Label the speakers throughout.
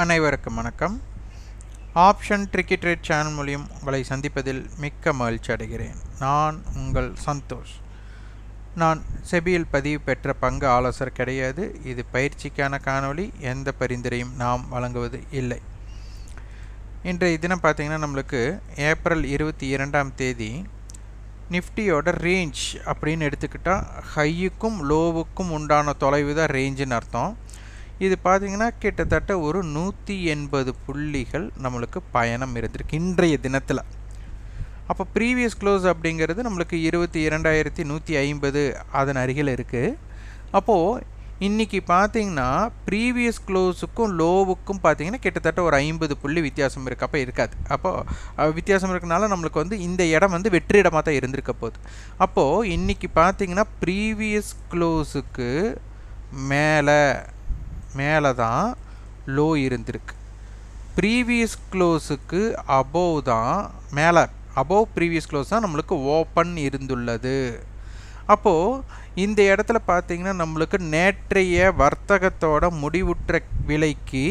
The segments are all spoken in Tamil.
Speaker 1: அனைவருக்கும் வணக்கம். ஆப்ஷன் ட்ரிக்கி ட்ரேட் சேனல் மூலியம் உங்களை சந்திப்பதில் மிக்க மகிழ்ச்சி அடைகிறேன். நான் உங்கள் சந்தோஷ். நான் செபியில் பதிவு பெற்ற பங்கு ஆலோசர் கிடையாது. இது பயிற்சிக்கான காணொளி. எந்த பரிந்துரையும் நாம் வழங்குவது இல்லை. இன்றைய தினம் பார்த்திங்கன்னா நம்மளுக்கு ஏப்ரல் இருபத்தி இரண்டாம் தேதி நிஃப்டியோட ரேஞ்ச் அப்படின்னு எடுத்துக்கிட்டால் ஹையுக்கும் லோவுக்கும் உண்டான தொலைவு தான் ரேஞ்சுன்னு அர்த்தம். இது பார்த்திங்கன்னா கிட்டத்தட்ட ஒரு நூற்றி எண்பது புள்ளிகள் நம்மளுக்கு பயணம் இருந்திருக்கு இன்றைய தினத்தில். அப்போ ப்ரீவியஸ் க்ளோஸ் அப்படிங்கிறது நம்மளுக்கு இருபத்தி இரண்டாயிரத்தி நூற்றி ஐம்பது அதன் அருகில் இருக்குது அப்போது இன்றைக்கி பார்த்தீங்கன்னா ப்ரீவியஸ் க்ளோஸுக்கும் லோவுக்கும் பார்த்தீங்கன்னா கிட்டத்தட்ட ஒரு ஐம்பது புள்ளி வித்தியாசம் இருக்குது அப்போ இருக்காது. அப்போது வித்தியாசம் இருக்கனால நம்மளுக்கு வந்து இந்த இடம் வந்து வெற்றி இடமாக தான் இருந்திருக்க போகுது. அப்போது இன்றைக்கி பார்த்தீங்கன்னா ப்ரீவியஸ் க்ளோஸுக்கு மேலே மேலே தான் லோ இருந்திருக்கு. ப்ரீவியஸ் க்ளோஸுக்கு அபோவ் தான் மேலே அபோவ் ப்ரீவியஸ் க்ளோஸ் தான் நம்மளுக்கு ஓப்பன் இருந்துள்ளது. அப்போது இந்த இடத்துல பார்த்தீங்கன்னா நம்மளுக்கு நேற்றைய வர்த்தகத்தோட முடிவுற்ற விலைக்கு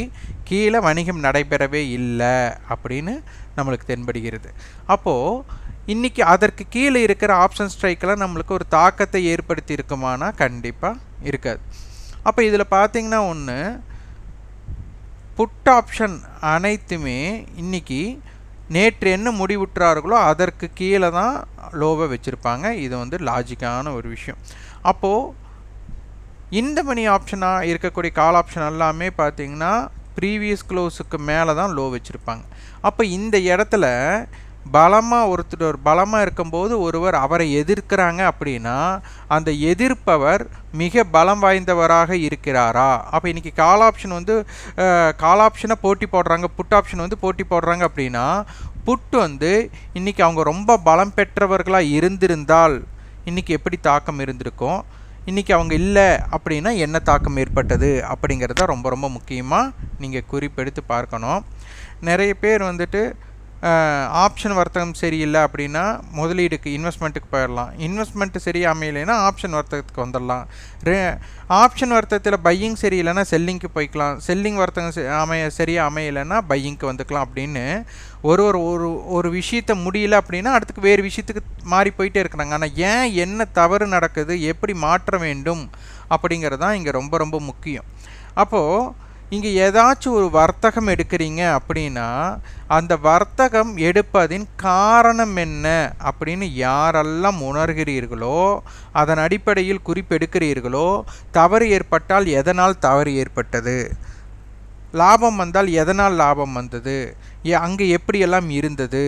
Speaker 1: கீழே வணிகம் நடைபெறவே இல்லை அப்படின்னு நம்மளுக்கு தென்படுகிறது. அப்போது இன்றைக்கி அதற்கு கீழே இருக்கிற ஆப்ஷன் ஸ்ட்ரைக்கெல்லாம் நம்மளுக்கு ஒரு தாக்கத்தை ஏற்படுத்தி இருக்குமானா கண்டிப்பாக இருக்காது. அப்போ இதில் பார்த்தீங்கன்னா ஒன்று புட் ஆப்ஷன் அனைத்துமே இன்றைக்கி நேற்று என்ன முடிவுற்றார்களோ அதற்கு கீழே தான் லோவை வச்சுருப்பாங்க. இது வந்து லாஜிக்கான ஒரு விஷயம். அப்போது இந்த மணி ஆப்ஷனாக இருக்கக்கூடிய கால் ஆப்ஷன் எல்லாமே பார்த்திங்கன்னா ப்ரீவியஸ் க்ளோஸுக்கு மேலே தான் லோ வச்சுருப்பாங்க. அப்போ இந்த இடத்துல பலமாக ஒருத்தர் ஒரு பலமாக இருக்கும்போது ஒருவர் அவரை எதிர்க்கிறாங்க அப்படின்னா அந்த எதிர்ப்பவர் மிக பலம் வாய்ந்தவராக இருக்கிறாரா? அப்போ இன்றைக்கி கால் ஆப்ஷன் வந்து கால் ஆப்ஷனை போட்டி போடுறாங்க புட் ஆப்ஷன் வந்து போட்டி போடுறாங்க அப்படின்னா புட் வந்து இன்றைக்கி அவங்க ரொம்ப பலம் பெற்றவர்களாக இருந்திருந்தால் இன்றைக்கி எப்படி தாக்கம் இருந்திருக்கும்? இன்றைக்கி அவங்க இல்லை அப்படின்னா என்ன தாக்கம் ஏற்பட்டது? அப்படிங்கிறத ரொம்ப ரொம்ப முக்கியமாக நீங்கள் குறிப்பெடுத்து பார்க்கணும். நிறைய பேர் வந்துட்டு ஆப்ஷன் வர்த்தகம் சரியில்லை அப்படின்னா முதலீடுக்கு இன்வெஸ்ட்மெண்ட்டுக்கு போயிடலாம். இன்வெஸ்ட்மெண்ட்டு சரியாக அமையலைன்னா ஆப்ஷன் வர்த்தகத்துக்கு வந்துடலாம். ரே ஆப்ஷன் வர்த்தகத்தில் பையிங் சரியில்லைன்னா செல்லிங்க்கு போய்க்கலாம். செல்லிங் வர்த்தகம் அமைய சரியாக அமையலைன்னா பையிங்க்கு வந்துக்கலாம் அப்படின்னு ஒரு ஒரு ஒரு ஒரு விஷயத்த முடியல அப்படின்னா அடுத்துக்கு வேறு விஷயத்துக்கு மாறி போயிட்டே இருக்கிறாங்க. ஆனால் ஏன் என்ன தவறு நடக்குது எப்படி மாற்ற வேண்டும் அப்படிங்கிறது தான் இங்கே ரொம்ப ரொம்ப முக்கியம். அப்போது இங்கே ஏதாச்சும் ஒரு வர்த்தகம் எடுக்கிறீங்க அப்படின்னா அந்த வர்த்தகம் எடுப்பதின் காரணம் என்ன அப்படின்னு யாரெல்லாம் உணர்கிறீர்களோ அதன் அடிப்படையில் குறிப்பெடுக்கிறீர்களோ தவறு ஏற்பட்டால் எதனால் தவறு ஏற்பட்டது? லாபம் வந்தால் எதனால் லாபம் வந்தது? அங்கே எப்படியெல்லாம் இருந்தது?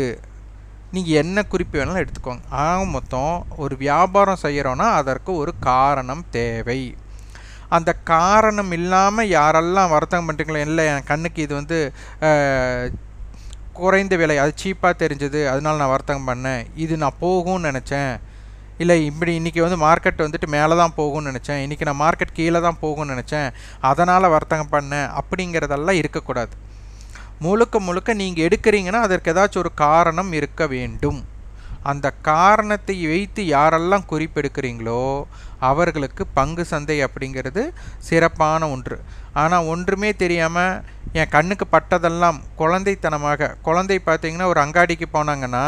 Speaker 1: நீங்கள் என்ன குறிப்பு வேணாலும் எடுத்துக்கோங்க. ஆக மொத்தம் ஒரு வியாபாரம் செய்கிறோன்னா அதற்கு ஒரு காரணம் தேவை. அந்த காரணம் இல்லாமல் யாரெல்லாம் வர்த்தகம் பண்ணுறீங்களோ இல்லை என் கண்ணுக்கு இது வந்து குறைந்த விலை அது சீப்பாக தெரிஞ்சது அதனால நான் வர்த்தகம் பண்ணேன். இது நான் போகும்னு நினச்சேன். இல்லை இப்படி இன்றைக்கி வந்து மார்க்கெட் வந்துட்டு மேலே தான் போகும்னு நினச்சேன். இன்றைக்கி நான் மார்க்கெட் கீழே தான் போகும்னு நினச்சேன். அதனால் வர்த்தகம் பண்ணேன். அப்படிங்கிறதெல்லாம் இருக்கக்கூடாது. முழுக்க முழுக்க நீங்கள் எடுக்கிறீங்கன்னா அதற்கு ஏதாச்சும் ஒரு காரணம் இருக்க வேண்டும். அந்த காரணத்தை வைத்து யாரெல்லாம் குறிப்பெடுக்கிறீங்களோ அவர்களுக்கு பங்கு சந்தை அப்படிங்கிறது சிறப்பான ஒன்று. ஆனால் ஒன்றுமே தெரியாமல் என் கண்ணுக்கு பட்டதெல்லாம் குழந்தைத்தனமாக குழந்தை பார்த்திங்கன்னா ஒரு அங்காடிக்கு போனாங்கன்னா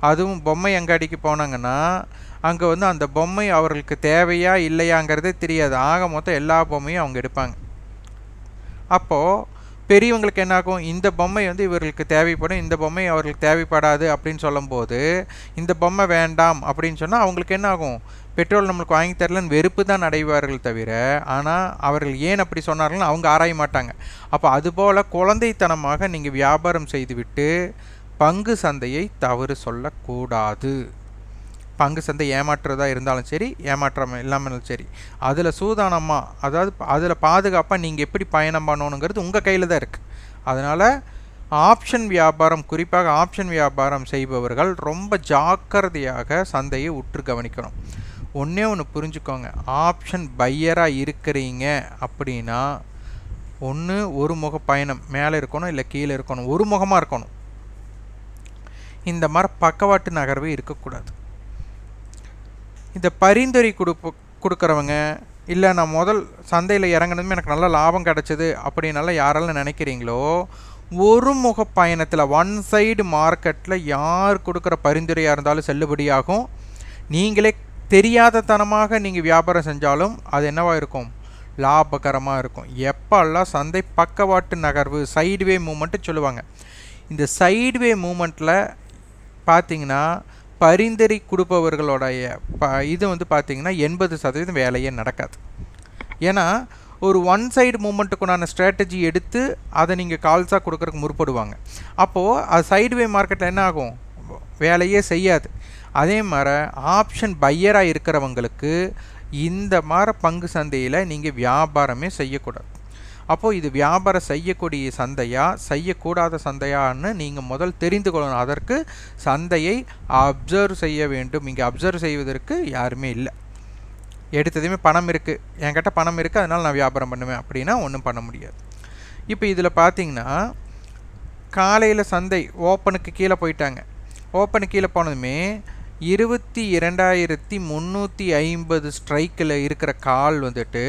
Speaker 1: அதுவும் பொம்மை அங்காடிக்கு போனாங்கன்னா அங்கே வந்து அந்த பொம்மை அவர்களுக்கு தேவையா இல்லையாங்கிறதே தெரியாது. ஆக மொத்தம் எல்லா பொம்மையும் அவங்க எடுப்பாங்க. அப்போது பெரியவங்களுக்கு என்னாகும் இந்த பொம்மை வந்து இவர்களுக்கு தேவைப்படும் இந்த பொம்மை அவர்களுக்கு தேவைப்படாது அப்படின்னு சொல்லும்போது இந்த பொம்மை வேண்டாம் அப்படின்னு சொன்னால் அவங்களுக்கு என்ன ஆகும்? பெட்ரோல் நம்மளுக்கு வாங்கி தரலன்னு வெறுப்பு தான் அடைவார்கள் தவிர ஆனால் அவர்கள் ஏன் அப்படி சொன்னார்கள்னு அவங்க ஆராய மாட்டாங்க. அப்போ அதுபோல் குழந்தைத்தனமாக நீங்கள் வியாபாரம் செய்துவிட்டு பங்கு சந்தையை தவறு சொல்லக்கூடாது. பங்கு சந்தை ஏமாற்றுறதா இருந்தாலும் சரி ஏமாற்றம் இல்லாமலும் சரி அதில் சூதானமாக அதாவது அதில் பாதுகாப்பாக நீங்கள் எப்படி பயணம் பண்ணணுங்கிறது உங்கள் கையில் தான் இருக்குது அதனால் ஆப்ஷன் வியாபாரம் குறிப்பாக ஆப்ஷன் வியாபாரம் செய்பவர்கள் ரொம்ப ஜாக்கிரதையாக சந்தையை உற்று கவனிக்கணும். ஒன்றே ஒன்று புரிஞ்சுக்கோங்க. ஆப்ஷன் பையராக இருக்கிறீங்க அப்படின்னா ஒன்று ஒரு முக பயணம் மேலே இருக்கணும் இல்லை கீழே இருக்கணும் ஒரு முகமாக இருக்கணும். இந்த மாதிரி பக்கவாட்டு நகர்வே இருக்கக்கூடாது. இந்த பரிந்துரை கொடுப்பு கொடுக்குறவங்க இல்லை நான் முதல் சந்தையில் இறங்கினதுமே எனக்கு நல்ல லாபம் கிடச்சிது அப்படின்னால யாரெல்லாம் நினைக்கிறீங்களோ ஒரு முக பயணத்தில் ஒன் சைடு மார்க்கெட்டில் யார் கொடுக்குற பரிந்துரையாக இருந்தாலும் செல்லுபடியாகும். நீங்களே தெரியாத தனமாக நீங்கள் வியாபாரம் செஞ்சாலும் அது என்னவாக இருக்கும்? லாபகரமாக இருக்கும். எப்போல்லாம் சந்தை பக்கவாட்டு நகர்வு சைடுவே மூமெண்ட்டு சொல்லுவாங்க. இந்த சைடுவே மூமெண்ட்டில் பார்த்தீங்கன்னா பரிந்துரை கொடுப்பவர்களுடைய ப இது வந்து பார்த்திங்கன்னா எண்பது சதவீதம் வேலையே நடக்காது. ஏன்னா ஒரு ஒன் சைடு மூமெண்ட்டுக்குண்டான ஸ்ட்ராட்டஜி எடுத்து அதை நீங்கள் கால்ஸாக கொடுக்குறக்கு முற்படுவாங்க. அப்போது அது சைடுவே மார்க்கெட்டில் என்ன ஆகும்? வேலையே செய்யாது. அதே மாதிரி ஆப்ஷன் பையராக இருக்கிறவங்களுக்கு இந்த மாதிரி பங்கு சந்தையில் நீங்கள் வியாபாரமே செய்யக்கூடாது. அப்போது இது வியாபாரம் செய்யக்கூடிய சந்தையா செய்யக்கூடாத சந்தையான்னு நீங்கள் முதல் தெரிந்து கொள்ளணும். அதற்கு சந்தையை அப்சர்வ் செய்ய வேண்டும். இங்கே அப்சர்வ் செய்வதற்கு யாருமே இல்லை. எடுத்ததுமே பணம் இருக்குது என்கிட்ட பணம் இருக்குது அதனால் நான் வியாபாரம் பண்ணுவேன் அப்படின்னா ஒன்றும் பண்ண முடியாது. இப்போ இதில் பார்த்தீங்கன்னா காலையில் சந்தை ஓப்பனுக்கு கீழே போயிட்டாங்க. ஓப்பனுக்கு கீழே போனதுமே இருபத்தி இரண்டாயிரத்தி முந்நூற்றி ஐம்பது ஸ்ட்ரைக்கில் இருக்கிற கால் வந்துட்டு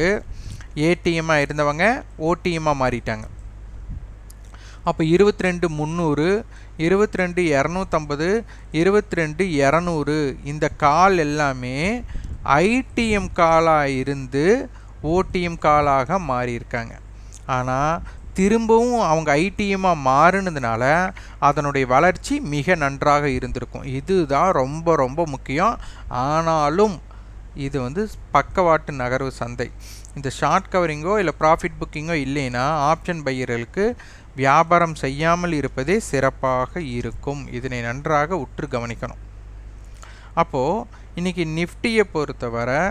Speaker 1: ஏடிஎம்மாக இருந்தவங்க ஓடிஎம்மாக மாறிட்டாங்க. அப்போ இருபத்தி ரெண்டு முந்நூறு இருபத்தி ரெண்டு இரநூத்தம்பது இருபத்தி ரெண்டு இரநூறு இந்த கால் எல்லாமே ஐடிஎம் காலாக இருந்து ஓடிஎம் காலாக மாறியிருக்காங்க. ஆனால் திரும்பவும் அவங்க ஐடிஎம்மாக மாறினதுனால அதனுடைய வளர்ச்சி மிக நன்றாக இருந்திருக்கும். இதுதான் ரொம்ப ரொம்ப முக்கியம். ஆனாலும் இது வந்து பக்கவாட்டு நகர்வு சந்தை. இந்த ஷார்ட் கவரிங்கோ இல்லை ப்ராஃபிட் புக்கிங்கோ இல்லைன்னா ஆப்ஷன் பையர்களுக்கு வியாபாரம் செய்யாமல் இருப்பதே சிறப்பாக இருக்கும். இதனை நன்றாக உற்று கவனிக்கணும். அப்போது இன்றைக்கி நிஃப்டியை பொறுத்தவரை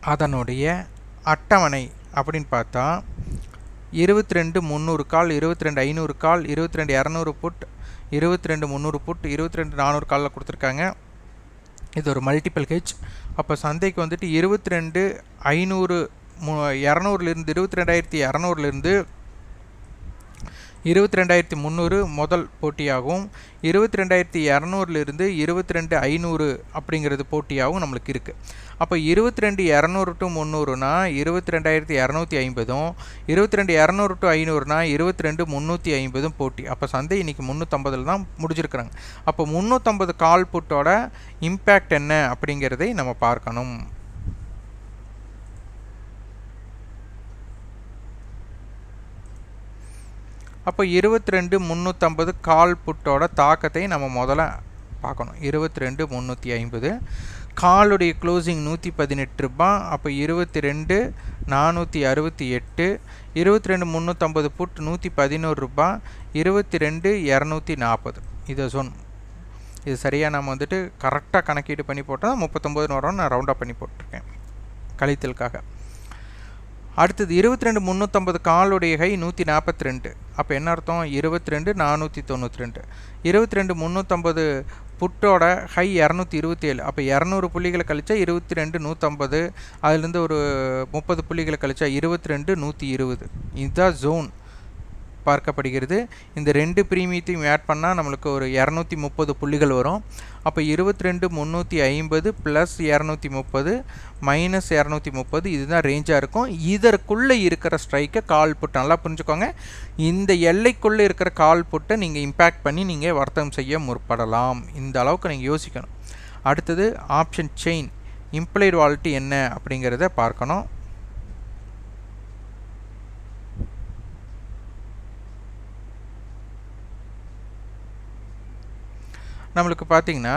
Speaker 1: அதனுடைய அட்டவணை அப்படின்னு பார்த்தா இருபத்தி ரெண்டு முந்நூறு கால் இருபத்தி ரெண்டு ஐநூறு கால் இருபத்தி ரெண்டு இரநூறு புட் இருபத்தி ரெண்டு முந்நூறு புட் இருபத்தி ரெண்டு நானூறு காலில் கொடுத்துருக்காங்க. இது ஒரு மல்டிபிள் ஹெச் அப்போ சந்தைக்கு வந்துட்டு இருபத்தி ரெண்டு ஐநூறு மு இரநூறுலேருந்து இருபத்தி ரெண்டாயிரத்தி இரநூறுலேருந்து இருபத்தி ரெண்டாயிரத்தி முந்நூறு முதல் போட்டியாகவும் இருபத்தி ரெண்டாயிரத்தி இரநூறுலேருந்து இருபத்தி ரெண்டு ஐநூறு அப்படிங்கிறது போட்டியாகவும் நம்மளுக்கு இருக்குது அப்போ இருபத்தி ரெண்டு இரநூறு டு முந்நூறுனா இருபத்தி ரெண்டாயிரத்தி இரநூத்தி ஐம்பதும் இருபத்தி ரெண்டு இரநூறு டு ஐநூறுனா இருபத்தி ரெண்டு முந்நூற்றி ஐம்பதும் போட்டி. அப்போ சந்தை இன்றைக்கி முந்நூற்றம்பதில் தான் முடிஞ்சிருக்கிறாங்க. அப்போ முந்நூற்றம்பது கால் புட்டோட இம்பேக்ட் என்ன அப்படிங்கிறதை நம்ம பார்க்கணும். அப்போ இருபத்தி ரெண்டு முந்நூற்றம்பது கால் புட்டோட தாக்கத்தை நம்ம முதல்ல பார்க்கணும். இருபத்தி ரெண்டு முந்நூற்றி ஐம்பது. காலுடைய க்ளோசிங் நூற்றி பதினெட்டு ரூபா. அப்போ இருபத்தி ரெண்டு நானூற்றி அறுபத்தி எட்டு. இருபத்தி ரெண்டு முந்நூற்றம்பது புட் நூற்றி பதினோரு ரூபா. இருபத்தி ரெண்டு இரநூத்தி நாற்பது. இதை சொன் இது சரியாக நம்ம வந்துட்டு கரெக்டாக கணக்கீடு பண்ணி போட்டால் முப்பத்தொம்போதுன்னு வரோம் நான் ரவுண்டாக பண்ணி போட்டிருக்கேன். கழித்தலுக்காக. அடுத்தது இருபத்தி ரெண்டு முந்நூற்றம்பது காலுடைய கை நூற்றி நாற்பத்தி ரெண்டு அப்போ என்ன அர்த்தம்? இருபத்தி ரெண்டு நானூற்றி தொண்ணூற்றி ரெண்டு இருபத்தி ரெண்டு முந்நூற்றம்பது புட்டோட ஹை இரநூத்தி இருபத்தி ஏழு அப்போ இரநூறு புள்ளிகளை கழிச்சா இருபத்தி ரெண்டு நூற்றம்பது அதுலேருந்து ஒரு முப்பது புள்ளிகளை கழிச்சா இருபத்தி ரெண்டு நூற்றி இருபது. இதுதான் ஜோன் பார்க்கப்படுகிறது இந்த ரெண்டு ப்ரீமியத்தையும் ஆட் பண்ணால் நம்மளுக்கு ஒரு இரநூத்தி முப்பது புள்ளிகள் வரும். அப்போ இருபத்தி ரெண்டு முந்நூற்றி ஐம்பது ப்ளஸ் இரநூத்தி முப்பது மைனஸ் இரநூத்தி முப்பது இதுதான் ரேஞ்சாக இருக்கும். இதற்குள்ளே இருக்கிற ஸ்ட்ரைக்கை கால் புட்டு நல்லா புரிஞ்சுக்கோங்க. இந்த எல்லைக்குள்ளே இருக்கிற கால் புட்டை நீங்கள் இம்பேக்ட் பண்ணி நீங்கள் வர்த்தகம் செய்ய முற்படலாம். இந்த அளவுக்கு நீங்கள் யோசிக்கணும். அடுத்தது ஆப்ஷன் செயின் இம்ப்ளைடு வாலிட்டி என்ன அப்படிங்கிறத பார்க்கணும். நம்மளுக்கு பார்த்தீங்கன்னா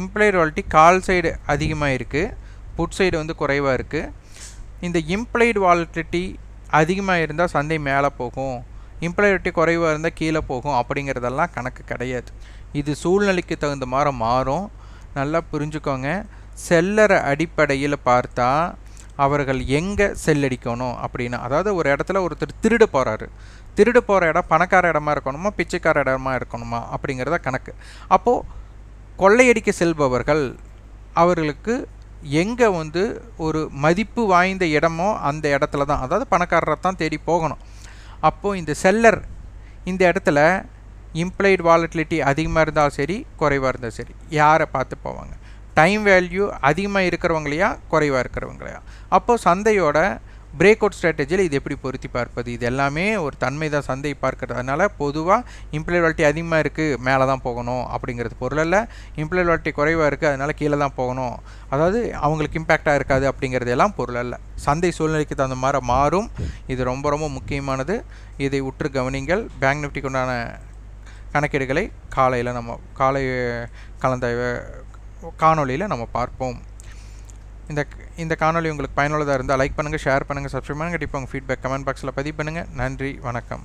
Speaker 1: இம்ப்ளைடு வாலிட்டி கால் சைடு அதிகமாக இருக்குது புட் சைடு வந்து குறைவாக இருக்குது இந்த இம்ப்ளைடு வாலிட்டி அதிகமாக இருந்தால் சந்தை மேலே போகும். இம்ப்ளாய்டிட்டி குறைவாக இருந்தால் கீழே போகும் அப்படிங்கிறதெல்லாம் கணக்கு கிடையாது. இது சூழ்நிலைக்கு தகுந்த மாதிரி மாறும். நல்லா புரிஞ்சுக்கோங்க. செல்லரை அடிப்படையில் பார்த்தா அவர்கள் எங்கே செல்லடிக்கணும் அப்படின்னு. அதாவது ஒரு இடத்துல ஒருத்தர் திருட போகிறாரு திருட போகிற இடம் பணக்கார இடமா இருக்கணுமா பிச்சைக்கார இடமா இருக்கணுமா அப்படிங்கிறத கணக்கு. அப்போது கொள்ளையடிக்க செல்பவர்கள் அவர்களுக்கு எங்கே வந்து ஒரு மதிப்பு வாய்ந்த இடமோ அந்த இடத்துல தான். அதாவது பணக்காரரை தான் தேடி போகணும். அப்போது இந்த செல்லர் இந்த இடத்துல இம்ப்ளைடு வாலட்டிலிட்டி அதிகமாக இருந்தாலும் சரி குறைவாக இருந்தாலும் சரி யாரை பார்த்து போவாங்க? டைம் வேல்யூ அதிகமாக இருக்கிறவங்களையா குறைவாக இருக்கிறவங்களையா? அப்போது சந்தையோட பிரேக் அவுட் ஸ்ட்ராட்டஜியில் இது எப்படி பொருத்தி பார்ப்பது? இது எல்லாமே ஒரு தன்மை தான் சந்தை பார்க்கறதுனால பொதுவாக இம்ப்ளைபிலிட்டி அதிகமாக இருக்குது மேலே தான் போகணும் அப்படிங்கிறது பொருள் இல்லை இம்ப்ளைபிலிட்டி குறைவாக இருக்குது அதனால் கீழே தான் போகணும். அதாவது அவங்களுக்கு இம்பேக்டாக இருக்காது அப்படிங்கிறது எல்லாம் பொருள் அல்ல. சந்தை சூழ்நிலைக்கு தகுந்த மாதிரி மாறும். இது ரொம்ப ரொம்ப முக்கியமானது. இதை உற்று கவனிங்கள். பேங்க் நிஃப்டிக்கு உண்டான கணக்கீடுகளை காலையில் நம்ம காலை கலந்த காணொளியில் நம்ம பார்ப்போம். இந்த இந்த காணொலி உங்களுக்கு பயனுள்ளதாக இருந்தால் லைக் பண்ணுங்கள் ஷேர் பண்ணுங்கள் சப்ஸ்கிரைப் பண்ணுங்கள் கண்டிப்பாக உங்கள் ஃபீட்பேக் கமெண்ட் பாக்ஸில் பதிவு பண்ணுங்கள் நன்றி வணக்கம்.